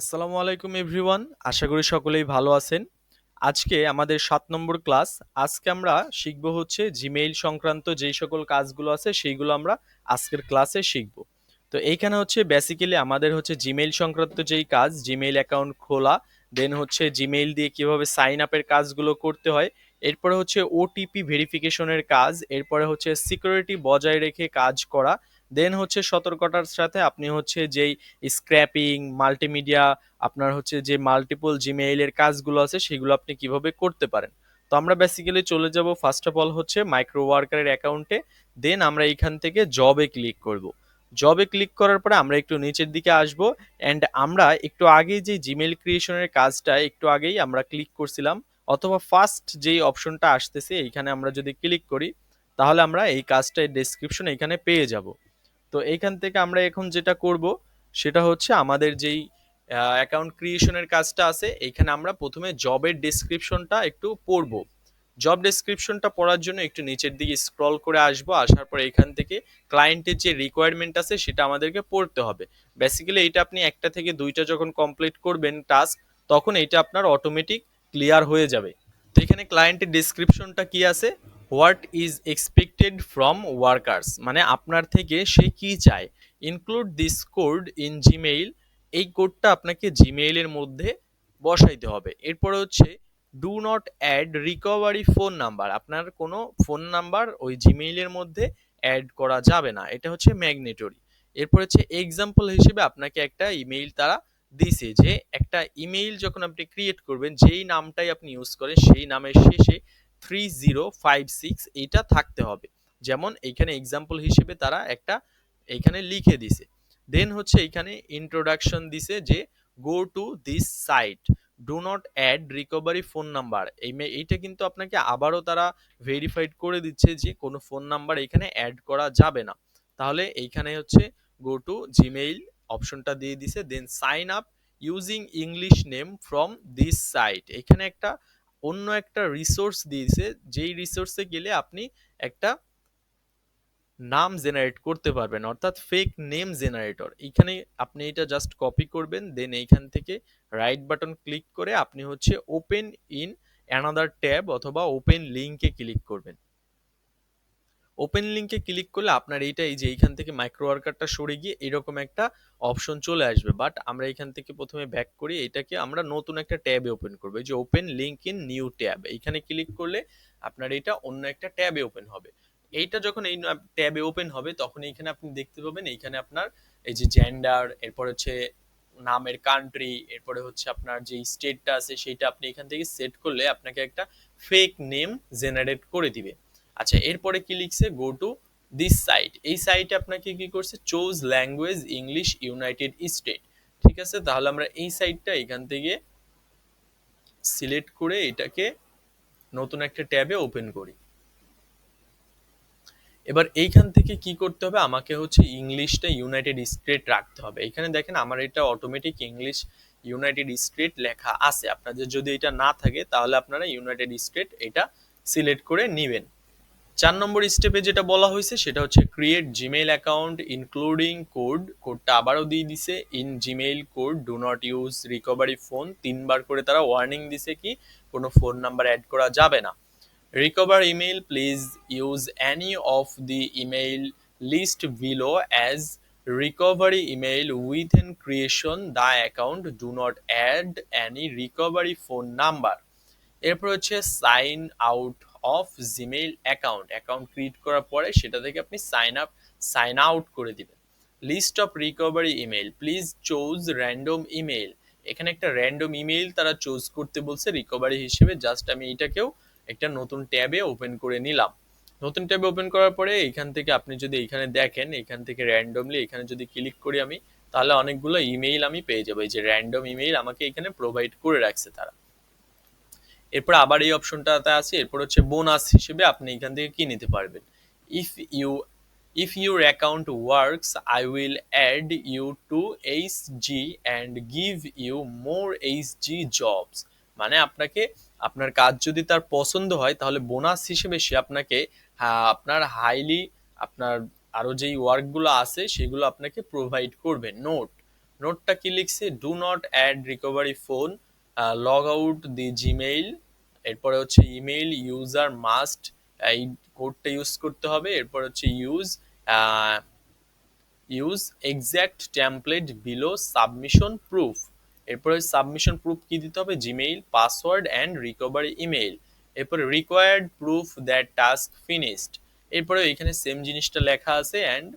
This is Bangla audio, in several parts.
আসসালামু আলাইকুম এভরিওয়ান আশা করি সকলেই ভালো আছেন। আজকে আমাদের সাত নম্বর ক্লাস। আজকে আমরা শিখব হচ্ছে জিমেইল সংক্রান্ত যেই সকল কাজগুলো আছে, সেইগুলো আমরা আজকের ক্লাসে শিখব। তো এইখানে হচ্ছে বেসিক্যালি আমাদের হচ্ছে জিমেইল সংক্রান্ত যেই কাজ জিমেইল অ্যাকাউন্ট খোলা দেন হচ্ছে জিমেইল দিয়ে কীভাবে সাইন আপের কাজগুলো করতে হয়, এরপরে হচ্ছে ওটিপি ভেরিফিকেশনের কাজ, এরপরে হচ্ছে সিকিউরিটি বজায় রেখে কাজ করা দেন হচ্ছে সতর্কতার সাথে আপনি হচ্ছে যেই স্ক্র্যাপিং মাল্টিমিডিয়া আপনার হচ্ছে যে মাল্টিপল জিমেইলের কাজগুলো আছে সেগুলো আপনি কীভাবে করতে পারেন। তো আমরা বেসিক্যালি চলে যাব ফার্স্ট অফ অল হচ্ছে মাইক্রো ওয়ার্কারের অ্যাকাউন্টে দেন আমরা এখান থেকে জবে ক্লিক করব। জবে ক্লিক করার পরে আমরা একটু নিচের দিকে আসব অ্যান্ড আমরা একটু আগেই যে জিমেইল ক্রিয়েশনের কাজটা একটু আগেই আমরা ক্লিক করছিলাম অথবা ফার্স্ট যেই অপশনটা আসতেছে এইখানে আমরা যদি ক্লিক করি, তাহলে আমরা এই কাজটার ডেসক্রিপশন এখানে পেয়ে যাব। তো এইখান থেকে আমরা এখন যেটা করব, সেটা হচ্ছে আমাদের যেই অ্যাকাউন্ট ক্রিয়েশনের কাজটা আছে এখানে আমরা প্রথমে জবের ডেসক্রিপশনটা একটু পড়ব। জব ডেসক্রিপশনটা পড়ার জন্য একটু নিচের দিকে স্ক্রল করে আসব, আসার পর এখান থেকে ক্লায়েন্টের যে রিকোয়ারমেন্ট আছে, সেটা আমাদেরকে পড়তে হবে। বেসিক্যালি এটা আপনি একটা থেকে দুইটা যখন কমপ্লিট করবেন টাস্ক তখন এটা আপনার অটোমেটিক ক্লিয়ার হয়ে যাবে। তো এখানে ক্লায়েন্টের ডেসক্রিপশনটা কি আছে? What is expected from workers মানে আপনার থেকে সে কি চায়। Include this code in Gmail, এই কোডটা আপনাকে জিমেইলের মধ্যে বসাইতে হবে। এরপরে হচ্ছে, do not add recovery phone number. আপনার কোনো ফোন নাম্বার ওই জিমেইলের মধ্যে অ্যাড করা যাবে না, এটা হচ্ছে ম্যাগনেটরি। এরপর হচ্ছে, এক্সাম্পল হিসেবে আপনাকে একটা ইমেইল তারা দিছে যে, একটা ইমেইল যখন আপনি ক্রিয়েট করবেন, যেই নামটাই আপনি ইউজ করেন, সেই নামের শেষে থ্রি জিরো ফাইভ সিক্স এইটা থাকতে হবে। যেমন এইখানে এক্সাম্পল হিসেবে তারা একটা এইখানে লিখে দিছে। দেন হচ্ছে এইখানে ইন্ট্রোডাকশন দিছে যে go to this site do not add recovery phone number এই এইটা কিন্তু আপনাকে আবারও তারা ভেরিফাইড করে দিচ্ছে যে, কোনো ফোন নাম্বার এখানে অ্যাড করা যাবে না। তাহলে এইখানে হচ্ছে গো টু জিমেইল অপশনটা দিয়ে দিছে then sign up using English name from this site এখানে একটা অন্য একটা রিসোর্স দিয়েছে, যেই রিসোর্সে গেলে আপনি একটা নাম জেনারেট করতে পারবেন, অর্থাৎ ফেক নেম জেনারেটর এখানে আপনি এটা জাস্ট কপি করবেন দেন এইখান থেকে রাইট বাটন ক্লিক করে আপনি হচ্ছে ওপেন ইন অ্যানাদার ট্যাব অথবা ওপেন লিঙ্কে ক্লিক করবেন। ওপেন লিঙ্কে ক্লিক করলে আপনার এইটা এই যে এইখান থেকে মাইক্রো ওয়ার্কারটা সরে গিয়ে এরকম একটা অপশন চলে আসবে। বাট আমরা এখান থেকে প্রথমে ব্যাক করি, এটাকে আমরা নতুন একটা ট্যাবে ওপেন করব। যে open link in new tab এইখানে ক্লিক করলে আপনার এটা অন্য একটা ট্যাবে ওপেন হবে। এইটা যখন এই ট্যাবে ওপেন হবে, তখন এইখানে আপনি দেখতে পাবেন, এইখানে আপনার এই যে জেন্ডার এরপর হচ্ছে নামের কান্ট্রি এরপরে হচ্ছে আপনার যে স্টেটটা আছে সেটা আপনি এখান থেকে সেট করলে আপনাকে একটা ফেক নেম জেনারেট করে দিবে। আচ্ছা এরপরে কি লিখছে? গো টু দিস সাইট এই সাইটে আপনাকে কি করছে? Choose language English United State ঠিক আছে? তাহলে আমরা এই সাইটটা এখান থেকে সিলেক্ট করে এটাকে নতুন একটা ট্যাবে ওপেন করি। এবার এইখান থেকে কি করতে হবে? আমাকে হচ্ছে ইংলিশটা ইউনাইটেড স্টেট রাখতে হবে। এখানে দেখেন আমার এটা অটোমেটিক ইংলিশ ইউনাইটেড স্টেট লেখা আছে। আপনাদের যদি এটা না থাকে, তাহলে আপনারা ইউনাইটেড স্টেট এটা সিলেক্ট করে নেবেন। চার নম্বর স্টেপে যেটা বলা হয়েছে, সেটা হচ্ছে create Gmail account including code কোডটা আবারও দিয়ে দিছে in Gmail code do not use recovery phone তিনবার করে তারা ওয়ার্নিং দিছে কি, কোনো ফোন নাম্বার অ্যাড করা যাবে না। Recover email please use any of the email list list as recovery email with within creation the account do not add any recovery phone number এরপর হচ্ছে sign out of Gmail account account create করার পরে সেটা থেকে আপনি সাইন আপ সাইন আউট করে দিবেন। List of recovery email please choose random email এখানে একটা র্যান্ডম ইমেল তারা চুজ করতে বলছে রিকভারি হিসেবে জাস্ট আমি এটাকেও একটা নতুন ট্যাবে ওপেন করে নিলাম। নতুন ট্যাবে ওপেন করার পরে এখান থেকে আপনি যদি এখানে দেখেন, এখান থেকে র্যান্ডমলি এখানে যদি ক্লিক করি আমি, তাহলে অনেকগুলো ইমেইল আমি পেয়ে যাব। এই যে র্যান্ডম ইমেইল আমাকে এখানে প্রোভাইড করে রাখছে তারা। এরপর আবার এই অপশনটাতে আছে, এরপর হচ্ছে বোনাস হিসেবে আপনি এখান থেকে কি নিতে পারবেন? If you if your account works I will add you to H G and give you more H G jobs মানে আপনাকে, আপনার কাজ যদি তার পছন্দ হয়, তাহলে বোনাস হিসেবে সে আপনাকে আপনার হাইলি আপনার আরও যেই ওয়ার্কগুলো আছে, সেগুলো আপনাকে প্রোভাইড করবে। নোট নোটটা কি লিখছে? Do not add recovery phone log out the Gmail এরপরে হচ্ছে ইমেইল, ইউজার মাস্ট, এই কোডটা ইউজ করতে হবে। এরপর হচ্ছে use use exact template below submission proof. এরপরে সাবমিশন প্রুফ কি দিতে হবে? Gmail, password and recovery email. এরপরে required proof that task finished এরপরে এখানে সেম জিনিসটা লেখা আছে অ্যান্ড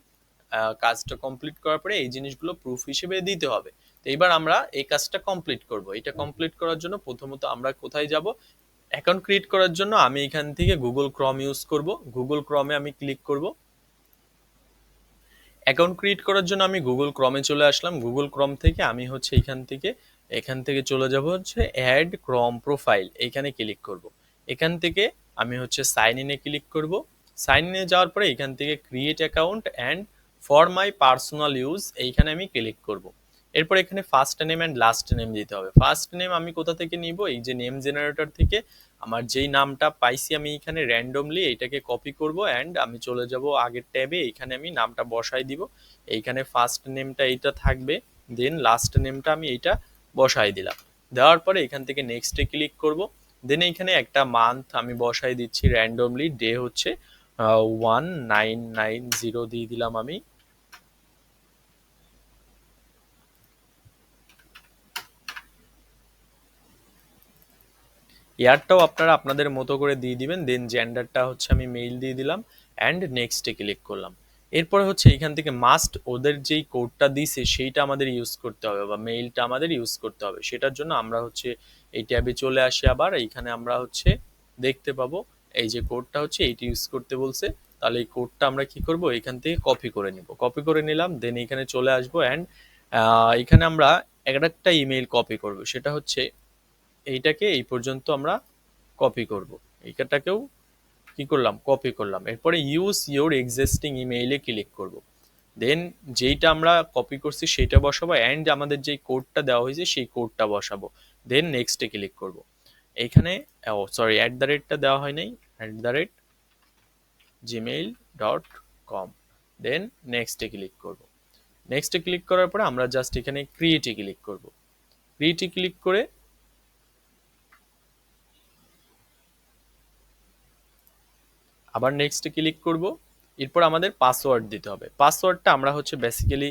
কাজটা কমপ্লিট করার পরে এই জিনিসগুলো প্রুফ হিসেবে দিতে হবে। তো এবার আমরা এই কাজটা কমপ্লিট করব। এটা কমপ্লিট করার জন্য প্রথমত আমরা কোথায় যাব? অ্যাকাউন্ট ক্রিয়েট করার জন্য আমি এখান থেকে গুগল ক্রম ইউজ করব। গুগল ক্রমে আমি ক্লিক করব। অ্যাকাউন্ট ক্রিয়েট করার জন্য আমি গুগল ক্রমে চলে আসলাম। গুগল ক্রম থেকে আমি হচ্ছে এখান থেকে এখান থেকে চলে যাব হচ্ছে অ্যাড ক্রম প্রোফাইল এইখানে ক্লিক করব। এখান থেকে আমি হচ্ছে সাইন ইনে ক্লিক করব। সাইন ইনে যাওয়ার পরে এখান থেকে create account and for my personal use এইখানে আমি ক্লিক করব। এরপর এখানে first name and last name দিতে হবে। ফার্স্ট নেম আমি কোথা থেকে নিব? এই যে নেম জেনারেটর থেকে আমার যেই নামটা পাইছি আমি এখানে র্যান্ডমলি এইটাকে কপি করব অ্যান্ড আমি চলে যাব আগের ট্যাবে এইখানে আমি নামটা বসাই দিব। এইখানে ফার্স্ট নেমটা এইটা থাকবে দেন লাস্ট নেমটা আমি এইটা বসাই দিলাম। দেওয়ার পরে এখান থেকে নেক্সটে ক্লিক করব। দেন এইখানে একটা মান্থ আমি বসাই দিচ্ছি র্যান্ডমলি ডে হচ্ছে ওয়ান নাইন নাইন জিরো দিয়ে দিলাম আমি। ইয়ারটাও আপনারা আপনাদের মতো করে দিয়ে দিবেন দেন জেন্ডারটা হচ্ছে আমি মেইল দিয়ে দিলাম অ্যান্ড নেক্সটে ক্লিক করলাম। এরপরে হচ্ছে এখান থেকে মাস্ট ওদের যেই কোডটা দিছে, সেইটা আমাদের ইউজ করতে হবে বা মেইলটা আমাদের ইউজ করতে হবে। সেটার জন্য আমরা হচ্ছে এই ট্যাবে চলে আসি আবার, এইখানে আমরা হচ্ছে দেখতে পাবো, এই যে কোডটা হচ্ছে এইটি ইউজ করতে বলছে, তাহলে এই কোডটা আমরা কি করব? এখান থেকে কপি করে নিব। কপি করে নিলাম দেন এখানে চলে আসব অ্যান্ড এখানে আমরা একটা ইমেইল কপি করব। সেটা হচ্ছে এইটাকে এই পর্যন্ত আমরা কপি করব। এইটাকেও কি করলাম? কপি করলাম। এরপরে ইউজ ইউর এক্সিস্টিং ইমেইলে ক্লিক করব। দেন যেইটা আমরা কপি করছি সেটা বসাবো অ্যান্ড আমাদের যেই কোডটা দেওয়া হয়েছে সেই কোডটা বসাবো। দেন নেক্সটে ক্লিক করব। এইখানে ও সরি অ্যাট দ্য রেটটা দেওয়া হয় নাই। At the rate Gmail dot com then নেক্সটে ক্লিক করব। নেক্সটে ক্লিক করার পরে আমরা জাস্ট এখানে ক্রিয়েটে ক্লিক করব। ক্রিয়েটে ক্লিক করে আবার নেক্সটে ক্লিক করব। এরপর আমাদের পাসওয়ার্ড দিতে হবে। পাসওয়ার্ডটা আমরা হচ্ছে বেসিক্যালি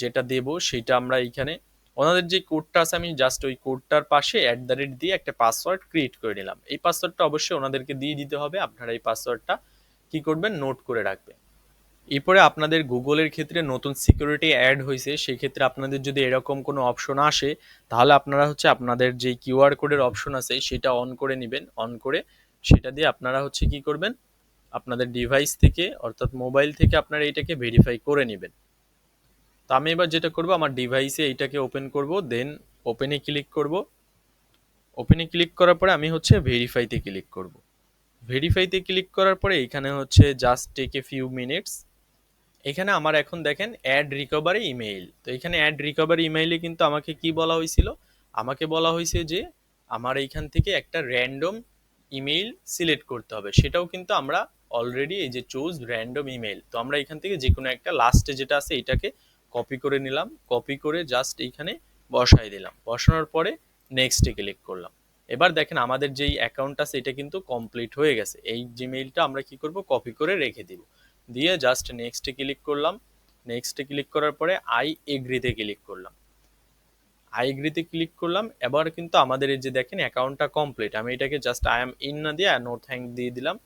যেটা দেব সেটা আমরা এইখানে ওনাদের যে কোডটা আছে, আমি জাস্ট ওই কোডটার পাশে অ্যাট দ্য রেট দিয়ে একটা পাসওয়ার্ড ক্রিয়েট করে নিলাম। এই পাসওয়ার্ডটা অবশ্যই ওনাদেরকে দিয়ে দিতে হবে। আপনারা এই পাসওয়ার্ডটা কি করবেন? নোট করে রাখবেন। এরপরে আপনাদের গুগলের ক্ষেত্রে নতুন সিকিউরিটি অ্যাড হয়েছে সেই ক্ষেত্রে আপনাদের যদি এরকম কোনো অপশন আসে, তাহলে আপনারা হচ্ছে আপনাদের যে কিউআর কোডের অপশন আছে, সেটা অন করে নেবেন। অন করে সেটা দিয়ে আপনারা হচ্ছে কি করবেন? আপনাদের ডিভাইস থেকে, অর্থাৎ মোবাইল থেকে আপনারা এইটাকে ভেরিফাই করে নেবেন। তো আমি এবার যেটা করব, আমার ডিভাইসে এইটাকে ওপেন করব দেন ওপেনে ক্লিক করব। ওপেনে ক্লিক করার পরে আমি হচ্ছে ভেরিফাইতে ক্লিক করব। ভেরিফাইতে ক্লিক করার পরে এখানে হচ্ছে just take a few minutes এখানে আমার এখন দেখেন অ্যাড রিকভারি ইমেইল তো এখানে অ্যাড রিকভারি ইমেইলে কিন্তু আমাকে কি বলা হয়েছিল? আমাকে বলা হয়েছে যে, আমার এইখান থেকে একটা র্যান্ডম ইমেইল সিলেক্ট করতে হবে। সেটাও কিন্তু আমরা অলরেডি এই যে চুজ র্যান্ডম ইমেইল তো আমরা এখান থেকে যে কোনো একটা লাস্টে যেটা আছে এটাকে কপি করে নিলাম কপি করে জাস্ট এইখানে বসাই দিলাম। বসানোর পরে নেক্সটে ক্লিক করলাম। এবার দেখেন আমাদের যেই অ্যাকাউন্ট আছে এটা কিন্তু কমপ্লিট হয়ে গেছে। এই জিমেইলটা আমরা কি করব? কপি করে রেখে দিব। দিয়ে জাস্ট নেক্সটে ক্লিক করলাম। নেক্সটে ক্লিক করার পরে আই এগ্রিতে ক্লিক করলাম। আই এগ্রিতে ক্লিক করলাম। এবার কিন্তু আমাদের এই যে দেখেন অ্যাকাউন্টটা কমপ্লিট আমি এটাকে জাস্ট আই এম ইন না দিয়ে নো থ্যাংক দিয়ে দিলাম।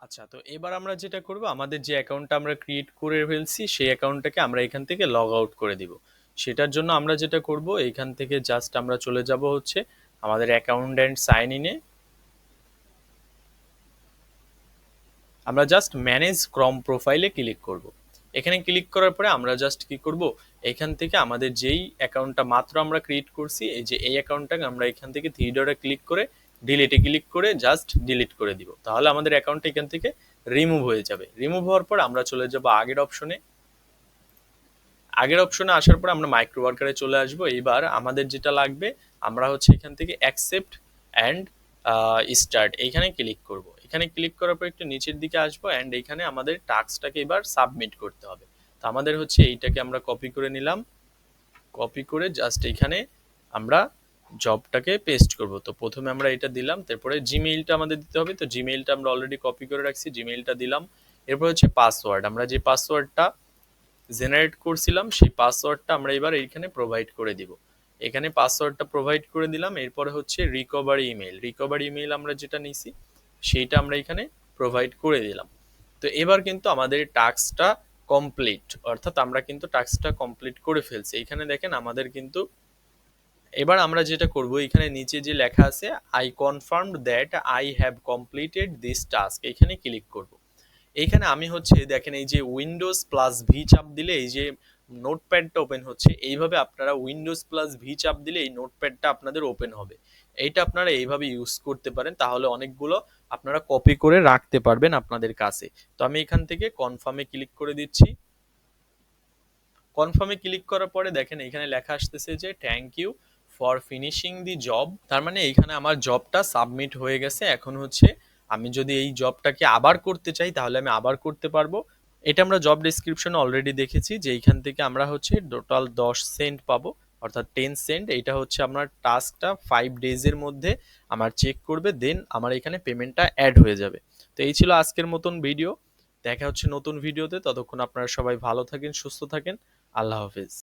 আচ্ছা তো এবার আমরা যেটা করব, আমাদের যে অ্যাকাউন্টটা আমরা ক্রিয়েট করে ফেলছি, সেই অ্যাকাউন্টটাকে আমরা এখান থেকে লগ আউট করে দিব। সেটার জন্য আমরা যেটা করব, এখান থেকে জাস্ট আমরা চলে যাব হচ্ছে আমাদের অ্যাকাউন্ট অ্যান্ড সাইন ইনে আমরা জাস্ট ম্যানেজ ক্রম প্রোফাইলে ক্লিক করব। এখানে ক্লিক করার পরে আমরা জাস্ট কি করব? এখান থেকে আমাদের যেই অ্যাকাউন্টটা মাত্র আমরা ক্রিয়েট করছি, এই যে এই অ্যাকাউন্টটাকে আমরা এখান থেকে থ্রি ডটে ক্লিক করে ডিলিটে ক্লিক করে জাস্ট ডিলিট করে দিব। তাহলে আমাদের অ্যাকাউন্টটা এখান থেকে রিমুভ হয়ে যাবে। রিমুভ হওয়ার পর আমরা চলে যাব আগের অপশনে আগের অপশনে আসার পর আমরা মাইক্রো ওয়ার্কারে চলে আসব। এবার আমাদের যেটা লাগবে, আমরা হচ্ছে এখান থেকে অ্যাকসেপ্ট অ্যান্ড স্টার্ট এইখানে ক্লিক করব। এখানে ক্লিক করার পর একটু নিচের দিকে আসব অ্যান্ড এখানে আমাদের টাস্কটাকে এবার সাবমিট করতে হবে। তো আমাদের হচ্ছে এইটাকে আমরা কপি করে নিলাম। কপি করে জাস্ট এখানে আমরা জবটাকে পেস্ট করব। তো প্রথমে আমরা এটা দিলাম, তারপরে জিমেইলটা আমাদের দিতে হবে। তো জিমেইলটা আমরা অলরেডি কপি করে রাখছি জিমেইলটা দিলাম। এরপর হচ্ছে পাসওয়ার্ড আমরা যে পাসওয়ার্ডটা জেনারেট করছিলাম, সেই পাসওয়ার্ডটা আমরা এবার এইখানে প্রোভাইড করে দিব। এখানে পাসওয়ার্ডটা প্রোভাইড করে দিলাম, এরপরে হচ্ছে রিকভারি ইমেল রিকভারি ইমেল আমরা যেটা নিছি সেইটা আমরা এখানে প্রোভাইড করে দিলাম। তো এবার কিন্তু আমাদের টাস্কটা কমপ্লিট অর্থাৎ আমরা কিন্তু টাস্কটা কমপ্লিট করে ফেলছি। এখানে দেখেন আমাদের কিন্তু, এবার আমরা যেটা করব, এখানে নিচে যে লেখা আছে I confirm that I have completed this task এখানে ক্লিক করব। এইখানে আমি হচ্ছে, দেখেন এই যে উইন্ডোজ প্লাস ভি চাপ দিলে, এই যে নোটপ্যাডটা ওপেন হচ্ছে, এইভাবে আপনারা উইন্ডোজ প্লাস ভি চাপ দিলে এই নোটপ্যাডটা আপনাদের ওপেন হবে। এইটা আপনারা এইভাবে ইউজ করতে পারেন, তাহলে অনেকগুলো আপনারা কপি করে রাখতে পারবেন আপনাদের কাছে। তো আমি এখান থেকে কনফার্মে ক্লিক করে দিচ্ছি। কনফার্মে ক্লিক করার পরে দেখেন এখানে লেখা আসতেছে যে thank you for finishing the job তার মানে এইখানে আমার জবটা সাবমিট হয়ে গেছে। এখন হচ্ছে আমি যদি এই জবটাকে আবার করতে চাই, তাহলে আমি আবার করতে পারব। এটা আমরা জব ডিসক্রিপশন অলরেডি দেখেছি যে এইখান থেকে আমরা হচ্ছে টোটাল দশ সেন্ট পাবো, অর্থাৎ টেন সেন্ট এটা হচ্ছে আমার টাস্কটা ফাইভ ডেজের মধ্যে আমার চেক করবে দেন আমার এখানে পেমেন্টটা অ্যাড হয়ে যাবে। তো এই ছিল আজকের মতন ভিডিও দেখা হচ্ছে নতুন ভিডিওতে ততক্ষণ আপনারা সবাই ভালো থাকেন, সুস্থ থাকেন। আল্লাহ হাফেজ।